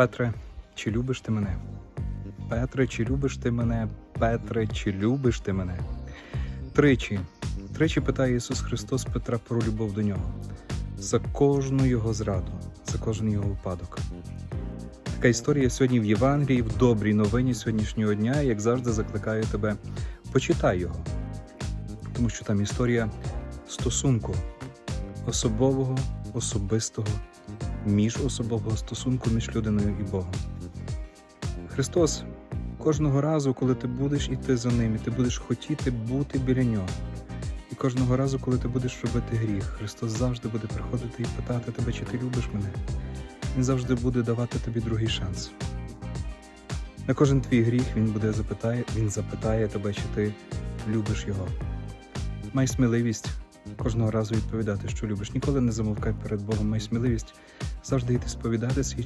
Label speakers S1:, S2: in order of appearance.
S1: Петре, чи любиш ти мене? Петре, чи любиш ти мене? Петре, чи любиш ти мене? Тричі. Тричі питає Ісус Христос Петра про любов до нього. За кожну його зраду, за кожен його випадок. Така історія сьогодні в Євангелії, в добрій новині сьогоднішнього дня, як завжди, закликаю тебе, почитай його. Тому що там історія стосунку особового, особистого, міжособового стосунку між людиною і Богом. Христос кожного разу, коли ти будеш іти за ним, і ти будеш хотіти бути біля нього. І кожного разу, коли ти будеш робити гріх, Христос завжди буде приходити і питати тебе, чи ти любиш мене. Він завжди буде давати тобі другий шанс. На кожен твій гріх він буде запитає, він запитає тебе, чи ти любиш його. Май сміливість кожного разу відповідати, що любиш. Ніколи не замовкай перед Богом. Май сміливість завжди йти сповідатися і